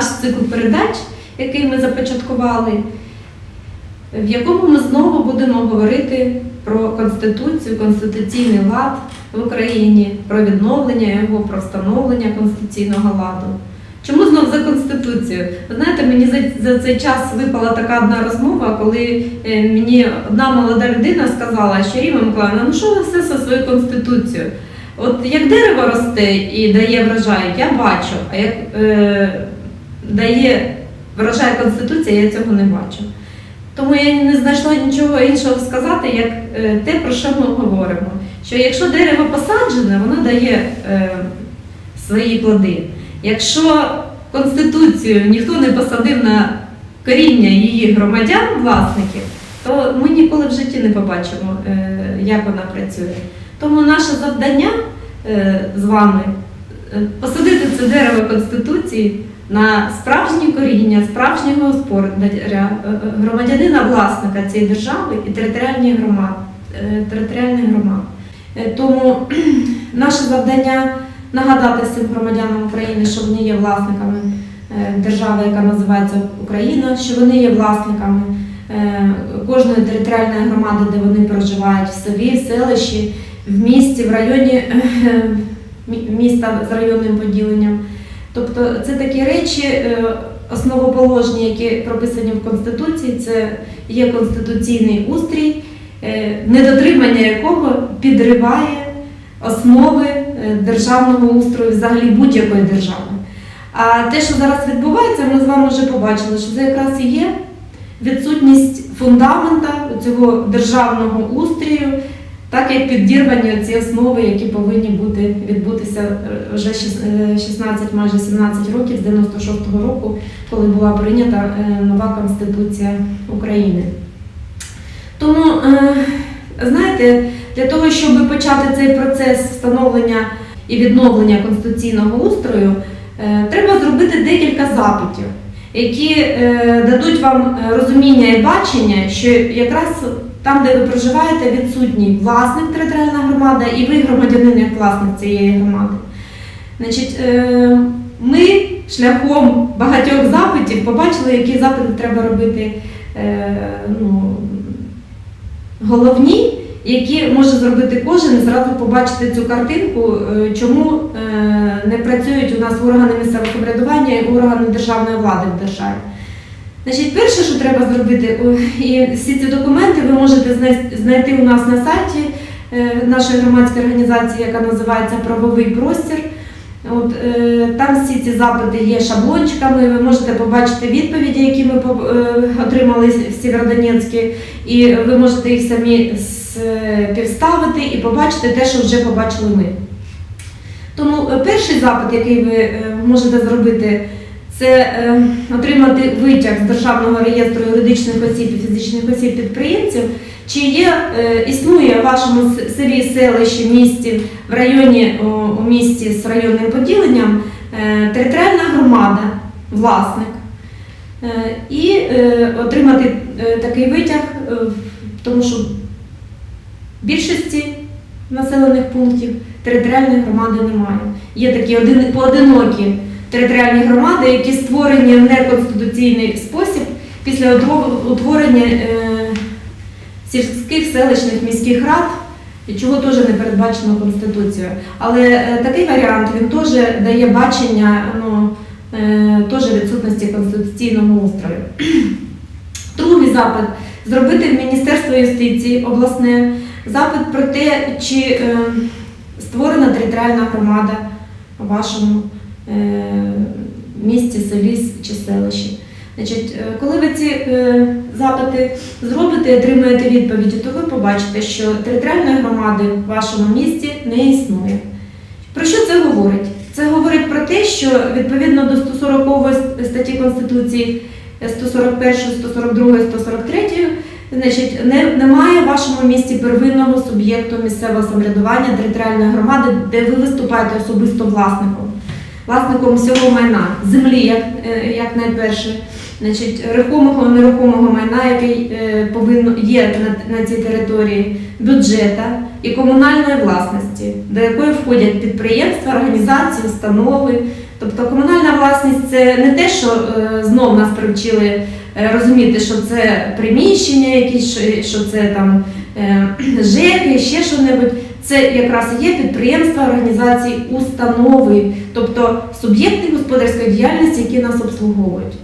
наш цикл передач, який ми започаткували, в якому ми знову будемо говорити про Конституцію, конституційний лад в Україні, про відновлення його, про встановлення конституційного ладу. Чому знов за Конституцію? Ви знаєте, мені за, за цей час випала така одна розмова, коли е, мені одна молода людина сказала, що Ріма Миколаївна, ну що ви все за свою Конституцію? От як дерево росте і дає врожай, я бачу, а як е, дає врожай Конституція, я цього не бачу. Тому я не знайшла нічого іншого сказати, як е, те, про що ми говоримо. Що якщо дерево посаджене, воно дає е, свої плоди. Якщо Конституцію ніхто не посадив на коріння її громадян, власників, то ми ніколи в житті не побачимо, е, як вона працює. Тому наше завдання е, з вами е, посадити це дерево Конституції на справжнє коріння, справжнього господаря, е, е, громадянина власника цієї держави і територіальних громад. е, територіальних громад. Тому наше завдання нагадати всім громадянам України, що вони є власниками держави, яка називається Україна, що вони є власниками кожної територіальної громади, де вони проживають, в селі, в селищі, в місті, в районі міста з районним поділенням. Тобто це такі речі, е, основоположні, які прописані в Конституції, це є конституційний устрій, е, недотримання якого підриває основи е, державного устрою взагалі будь-якої держави. А те, що зараз відбувається, ми з вами вже побачили, що це якраз і є відсутність фундамента цього державного устрію, так як підірвані ці основи, які повинні бути відбутися е, вже е, 16, майже 17 років з 96-го року, коли була прийнята е, нова Конституція України. Тому, е, знаєте, для того, щоб почати цей процес встановлення і відновлення конституційного устрою, е, треба зробити декілька запитів, які е, дадуть вам е, розуміння і бачення, що якраз там, де ви проживаєте, відсутній власник територіальна громада і ви громадянин як власник цієї громади. Значить, е, ми шляхом багатьох запитів побачили, які запити треба робити е, ну, головні, які може зробити кожен зразу побачити цю картинку, е, чому не працюють у нас органи місцевого самоврядування і органи державної влади в державі. Значить, перше, що треба зробити, і всі ці документи ви можете знайти у нас на сайті е, нашої громадської організації, яка називається Правовий простір. От, е, там всі ці запити є шаблончиками, ви можете побачити відповіді, які ми е, отримали в Сєвєродонецьку, і ви можете їх самі співставити і побачити те, що вже побачили ми. Тому перший запит, який ви можете зробити, це е, отримати витяг з Державного реєстру юридичних осіб і фізичних осіб підприємців, чи є, е, існує в вашому селі, селищі, місті, в районі, у місті з районним поділенням е, територіальна громада, власник. Е, І отримати такий витяг, тому що в більшості населених пунктів територіальної громади немає. Є такі один, поодинокі територіальні громади, які створені в неконституційний спосіб після утворення е, сільських селищних міських рад, чого теж не передбачено Конституцією. Але е, такий варіант він теж дає бачення ну, е, відсутності конституційного устрою. Другий запит зробити в Міністерство юстиції обласне запит про те, чи створена територіальна громада вашому місті, селі чи селищі. Значить, е, коли ви ці е, запити зробите і отримаєте відповіді, то ви побачите, що територіальної громади в вашому місті не існує. Про що це говорить? Це говорить про те, що відповідно до 140 статті Конституції 141, 142, 143, значить, не, немає в вашому місті первинного суб'єкту місцевого самоврядування територіальної громади, де ви виступаєте особисто власником. Власником всього майна, землі, як, е, як найперше, значить, рухомого, нерухомого майна, який е, повинно є на, на цій території, бюджета і комунальної власності, до якої входять підприємства, організації, установи, Тобто комунальна власність це не те, що е, знов нас привчили розуміти, що це приміщення, якісь, що- що це там ЖЕКи, ще що-небудь. Це якраз є підприємства, організації, установи, тобто суб'єкти господарської діяльності, які нас обслуговують.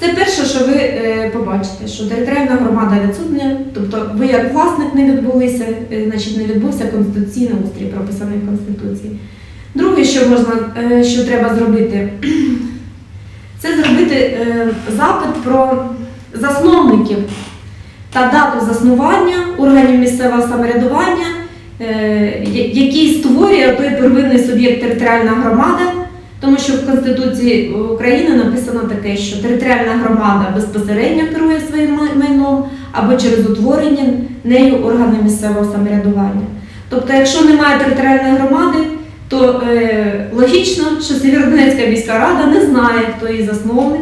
Це перше, що ви е, побачите, що територіальна громада відсутня, тобто ви як власник не відбулися, е, значить не відбувся конституційний устрій, прописаний в Конституції. Друге, що можна, е, що треба зробити, це зробити запит про засновників та дату заснування органів місцевого самоврядування, е, який створює той первинний суб'єкт територіальна громада, тому що в Конституції України написано таке, що територіальна громада безпосередньо керує своїм майном або через утворення нею органи місцевого самоврядування. Тобто, якщо немає територіальної громади, то е, логічно, що Сєвєродонецька міська рада не знає, хто її засновник,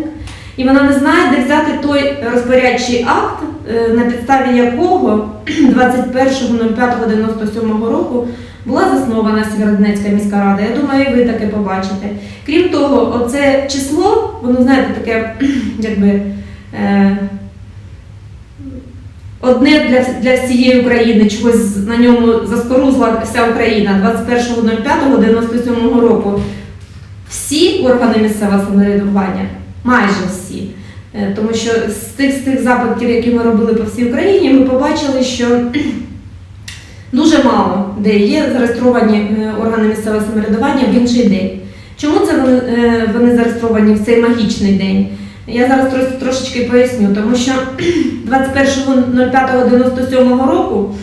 і вона не знає, де взяти той розпорядчий акт, е, на підставі якого 21.05.97 року була заснована Сєвєродонецька міська рада. Я думаю, ви таке побачите. Крім того, оце число, воно знаєте, таке, якби. Е, Одне для, для всієї України чогось на ньому заскорузла вся Україна 21.05.97 року. Всі органи місцевого самоврядування, майже всі, Е, тому що з тих, з тих запитів, які ми робили по всій Україні, ми побачили, що дуже мало де є зареєстровані е, органи місцевого самоврядування в інший день. Чому це вони, е, вони зареєстровані в цей магічний день? Я зараз трошечки поясню, тому що 21.05.97 року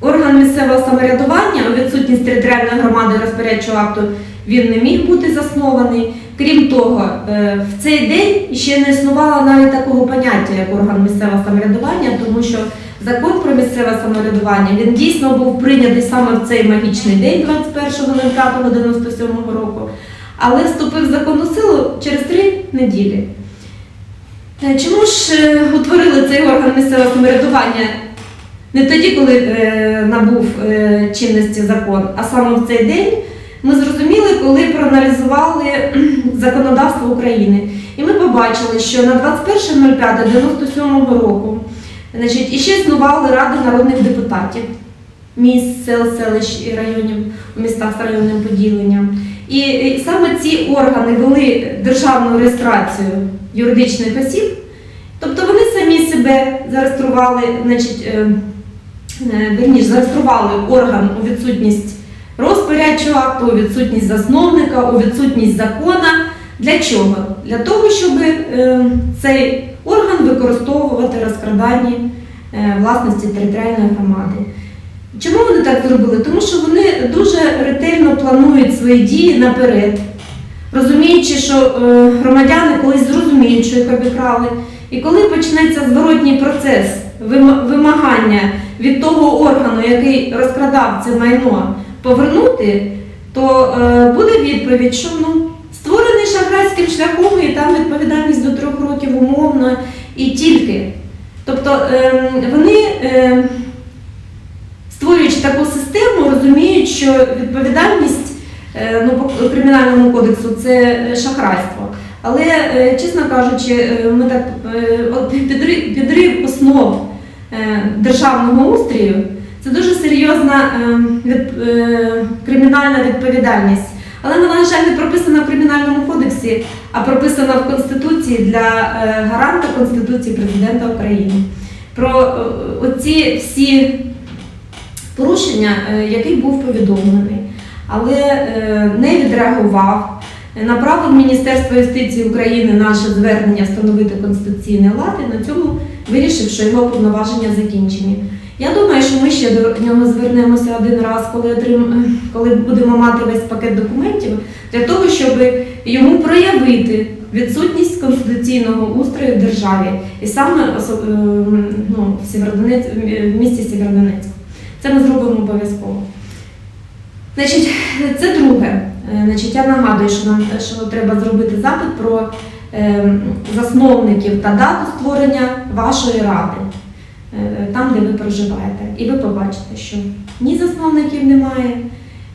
орган місцевого самоврядування у відсутність територіальної громади розпорядчого акту він не міг бути заснований. Крім того, е, в цей день ще не існувало навіть такого поняття, як орган місцевого самоврядування, тому що закон про місцеве самоврядування він дійсно був прийнятий саме в цей магічний день, 21.05.97 року, але вступив закон у силу через три неділі. Е, Чому ж е, утворили цей орган місцевого самоврядування не тоді, коли набув чинності закон, а саме в цей день? Ми зрозуміли, коли проаналізували законодавство України. І ми побачили, що на 21.05.97 року значить, іще існували ради народних депутатів міст, сел, селищ і районів у містах з районним поділенням. І, саме ці органи вели державну реєстрацію юридичних осіб, тобто вони самі себе зареєстрували, значить, е, е, зареєстрували орган у відсутність розпорядчого акту, у відсутність засновника, у відсутність закона. Для чого? Для того, щоб е, цей орган використовувати розкраданні е, власності територіальної громади. Чому вони так зробили? Тому що вони дуже ретельно планують свої дії наперед, розуміючи, що е, громадяни колись зрозуміють, що їх обікрали. І коли почнеться зворотній процес вимагання від того органу, який розкрадав це майно, повернути, то е, буде відповідь, що ну, створений шахрайським шляхом, і там відповідальність до трьох років умовно і тільки. Тобто е, вони, е, створюючи таку систему, розуміють, що відповідальність е, ну, по кримінальному кодексу це е, шахрайство. Але, чесно кажучи, ми так підрив, основ державного устрію це дуже серйозна е, від, е, кримінальна відповідальність. Але вона, на жаль, не прописана в кримінальному кодексі, а прописана в Конституції для е, гаранта Конституції президента України. Про е, оці всі порушення, який був повідомлений, але не відреагував. Направив Міністерство юстиції України наше звернення встановити конституційний лад і на цьому вирішив, що його повноваження закінчені. Я думаю, що ми ще до нього звернемося один раз, коли, отрим... коли будемо мати весь пакет документів, для того, щоб йому проявити відсутність конституційного устрою в державі, і саме е, ну, в, Сєвєродонець... в місті Сєвєродонецьку. Це ми зробимо обов'язково. Значить, це друге. Е, Значить, я нагадую, що нам що треба зробити запит про е, засновників та дату створення вашої ради, е, там, де ви проживаєте. І ви побачите, що ні засновників немає,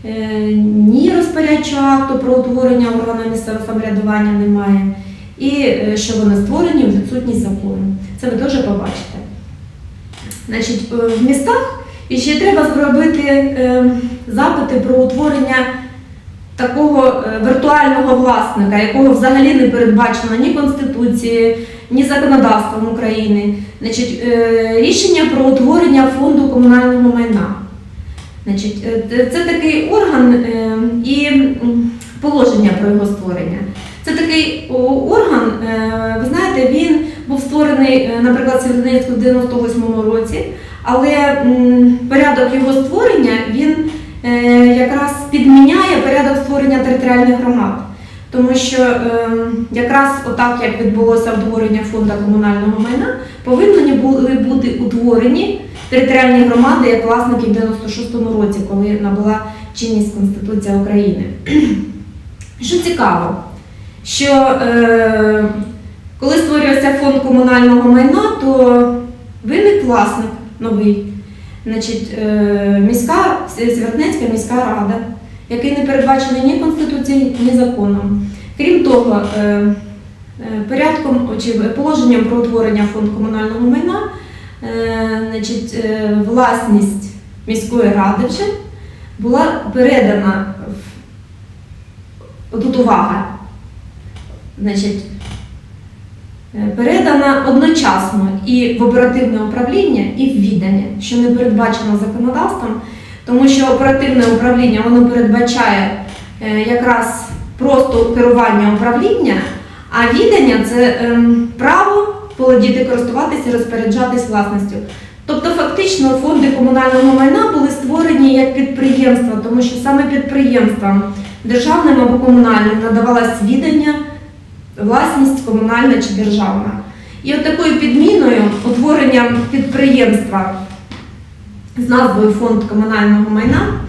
е, ні розпорядчого акту про утворення органу місцевого самоврядування немає, і е, що вони створені у відсутність закону. Це ви теж побачите. Значить, е, в містах ще треба зробити е, запити про утворення такого е, віртуального власника, якого взагалі не передбачено ні Конституцією, ні законодавством України. Значить, е, рішення про утворення фонду комунального майна. Значить, е, це такий орган е, і положення про його створення. Це такий орган, ви знаєте, він був створений, наприклад, в Сєвєродонецьку в 98-му році, але порядок його створення він якраз підміняє порядок створення територіальних громад. Тому що е, якраз отак, як відбулося утворення фонду комунального майна, повинні були бути утворені територіальні громади як власники в 96-му році, коли набула чинність Конституція України. Що цікаво, що е, коли створювався фонд комунального майна, то виник власник новий. Значить, е, міська, Сєвєродонецька міська рада, який не передбачений ні Конституцією, ні законом. Крім того, е, е, порядком чи положенням про утворення фонду комунального майна, е, значить, власність міської ради вже була передана тут увага. Значить, передана одночасно і в оперативне управління, і в відання, що не передбачено законодавством, тому що оперативне управління воно передбачає е, якраз просто керування управління, а відання це ем, право володіти, користуватися і розпоряджатись власністю. Тобто, фактично, фонди комунального майна були створені як підприємства, тому що саме підприємствам, державним або комунальним, надавалось відання, власність комунальна чи державна. І от такою підміною, утворенням підприємства з назвою Фонд комунального майна,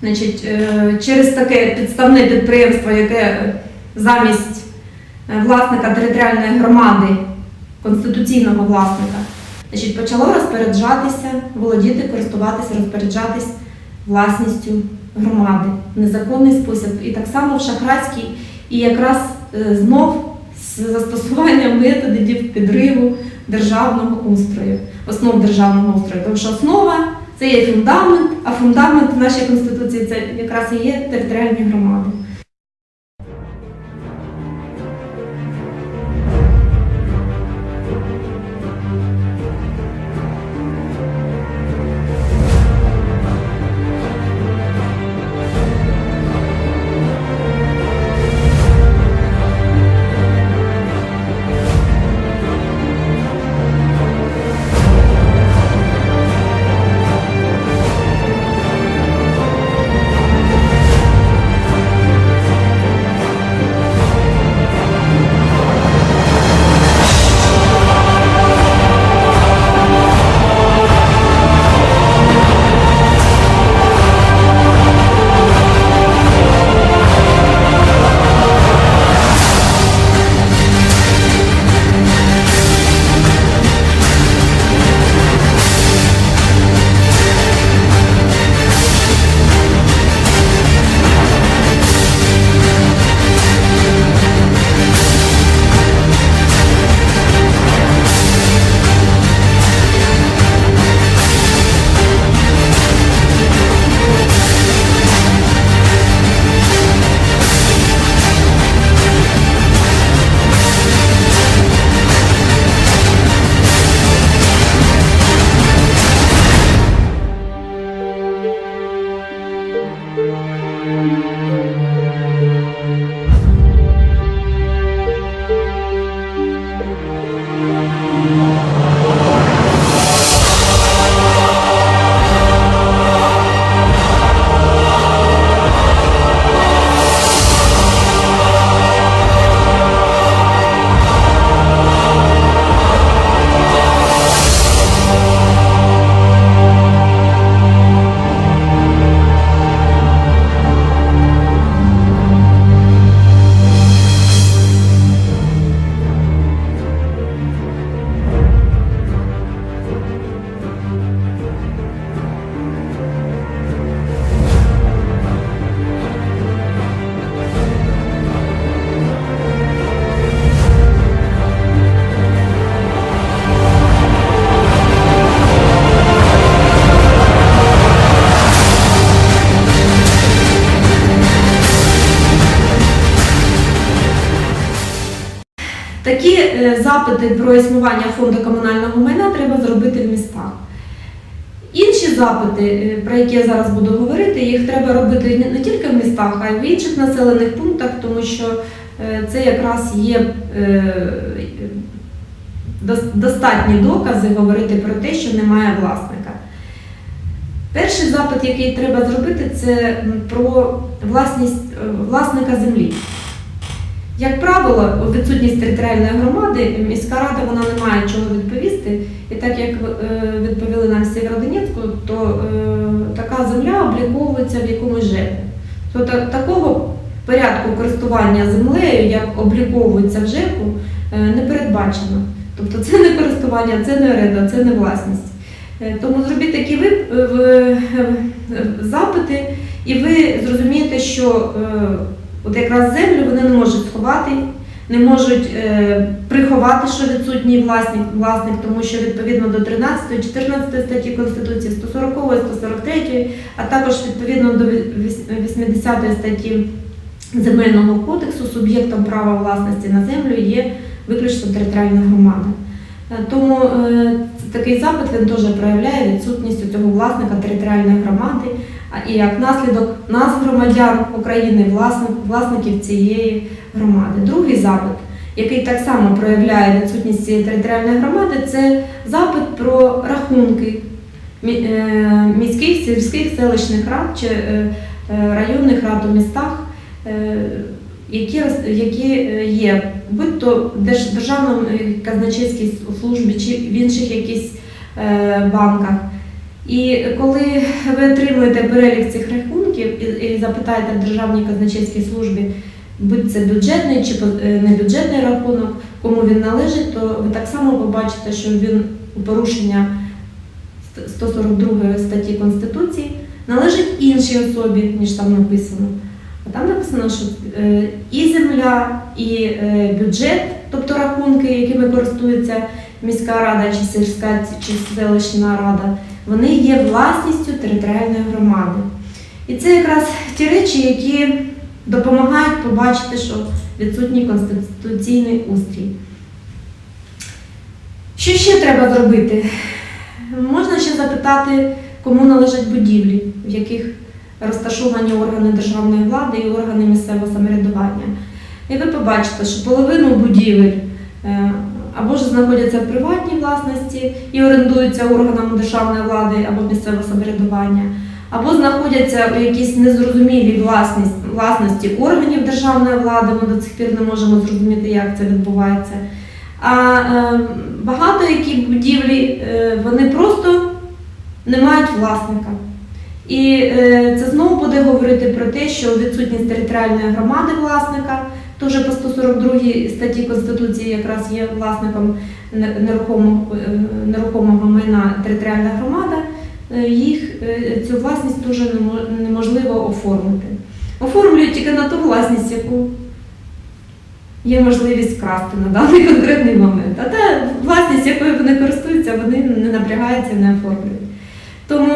значить, е, через таке підставне підприємство, яке замість е, власника територіальної громади, конституційного власника, значить, почало розпоряджатися, володіти, користуватися, розпоряджатись власністю громади в незаконний спосіб. І так само в шахрайський, і якраз е, знов з застосуванням методів підриву державного устрою, основ державного устрою. Тому що основа це є фундамент, а фундамент нашої конституції це якраз і є територіальні громади. Запити про існування фонду комунального майна треба зробити в містах. Інші запити, е, про які я зараз буду говорити, їх треба робити не- тільки в містах, а й в інших населених пунктах, тому що е, це якраз є е, достатні докази говорити про те, що немає власника. Перший запит, який треба зробити, це про власність власника землі. Як правило, відсутність територіальної громади міська рада вона не має чого відповісти. І так як е, відповіли нам в Сєвєродонецьку, то е, така земля обліковується в якомусь ЖЕКі. Тобто такого порядку користування землею, як обліковується в ЖЕКу, е, не передбачено. Тобто це не користування, це не оренда, це не власність. Тому зробіть такі вип- запити, і ви зрозумієте, що от якраз землю вони не можуть сховати, не можуть е, приховати, що відсутній власник, власник, тому що відповідно до 13, 14 статті Конституції, 140, 143, а також відповідно до 80 статті Земельного кодексу суб'єктом права власності на землю є виключно територіальна громада. Е, Тому е, такий запит він теж проявляє відсутність цього власника територіальної громади, і як наслідок нас, громадян України, власник, власників цієї громади. Другий запит, який так само проявляє відсутність цієї територіальної громади, це запит про рахунки е, міських, сільських, селищних рад чи е, е, районних рад у містах. Які, які е, є, будь то в держ- державному е, казначейській службі чи в інших якісь е, банках. І коли ви отримуєте перелік цих рахунків і, запитаєте в Державній казначейській службі, будь це бюджетний чи небюджетний рахунок, кому він належить, то ви так само побачите, що він у порушення 142 статті Конституції належить іншій особі, ніж там написано. Там написано, що е, і земля, і е, бюджет, тобто рахунки, якими користується міська рада чи сільська чи селищна рада, вони є власністю територіальної громади. І це якраз ті речі, які допомагають побачити, що відсутній конституційний устрій. Що ще треба зробити? Можна ще запитати, кому належать будівлі, в яких розташовані органи державної влади і органи місцевого самоврядування. І ви побачите, що половину будівель е, або ж знаходяться в приватній власності і орендуються органами державної влади або місцевого самоврядування, або знаходяться у якійсь незрозумілій власність, власності органів державної влади. Ми до цих пір не можемо зрозуміти, як це відбувається. А е, багато які будівлі е, вони просто не мають власника. І е, буде говорити про те, що відсутність територіальної громади власника, теж по 142 статті Конституції якраз є власником нерухомого, е, нерухомого майна територіальна громада, е, їх е, цю власність теж неможливо оформити. Оформлюють тільки на ту власність, яку є можливість вкрасти на даний конкретний момент. А та власність, якою вони користуються, вони не напрягаються, не оформлюють. Тому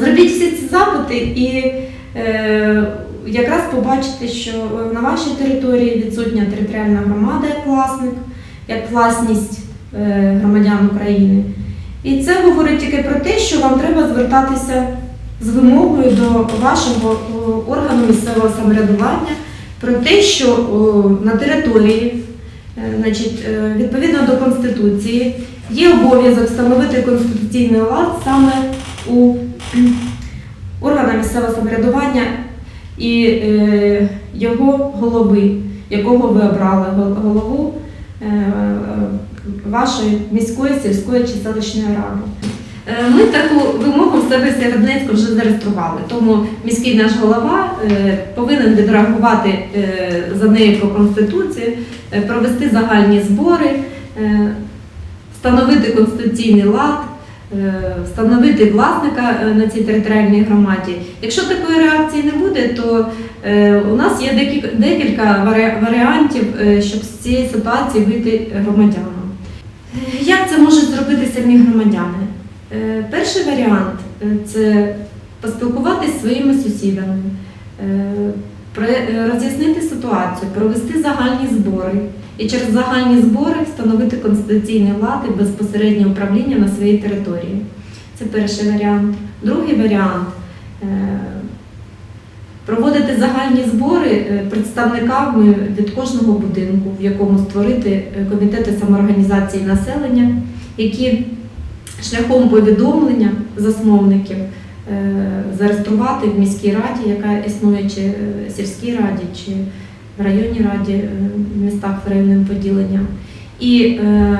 Зробіть всі ці запити і е, якраз побачите, що на вашій території відсутня територіальна громада як власник, як власність е, громадян України. І це говорить тільки про те, що вам треба звертатися з вимогою до вашого органу місцевого самоврядування про те, що о, на території, е, значить, е, відповідно до Конституції, є обов'язок встановити конституційний лад саме у органа місцевого самоврядування і е, його голови, якого ви обрали голову е, е, вашої міської, сільської чи селищної ради. Е, Ми таку вимогу в себе в вже зареєстрували, тому міський наш голова е, повинен відреагувати за нею по Конституції, е, провести загальні збори, встановити конституційний лад, встановити власника е, на цій територіальній громаді. Якщо такої реакції не буде, то е, у нас є декілька, варіантів, е, щоб з цієї ситуації вийти громадянам. Е, Як це можуть зробити самі громадяни? Е, Перший варіант е, це поспілкуватися зі своїми сусідами, е, е, роз'яснити ситуацію, провести загальні збори і через загальні збори встановити конституційний лад і безпосереднє управління на своїй території. Це перший варіант. Другий варіант е, проводити загальні збори е, представниками від кожного будинку, в якому створити е, комітети самоорганізації населення, які шляхом повідомлення засновників зареєструвати в міській раді, яка існує чи сільській раді, чи в районній раді е, в містах районним поділенням, і е,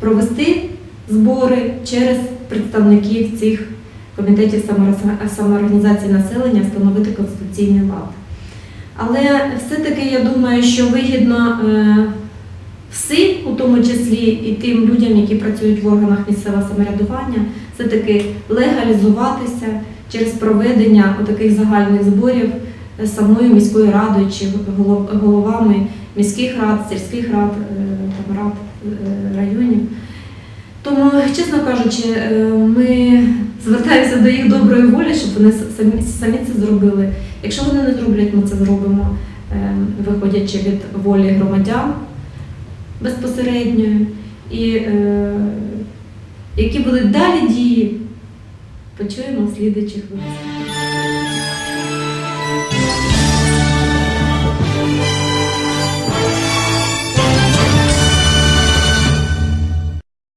провести збори через представників цих комітетів самоорганізації населення, встановити конституційний лад. Але все-таки я думаю, що вигідно е, всім, у тому числі і тим людям, які працюють в органах місцевого самоврядування, все-таки легалізуватися через проведення таких загальних зборів самою міською радою чи головами міських рад, сільських рад, е, там, рад е, районів. Тому, чесно кажучи, е, ми звертаємося до їх доброї волі, щоб вони самі, самі це зробили. Якщо вони не зроблять, ми це зробимо, е, виходячи від волі громадян безпосередньо. І е, які будуть далі дії, почуємо в слідуючих випусках.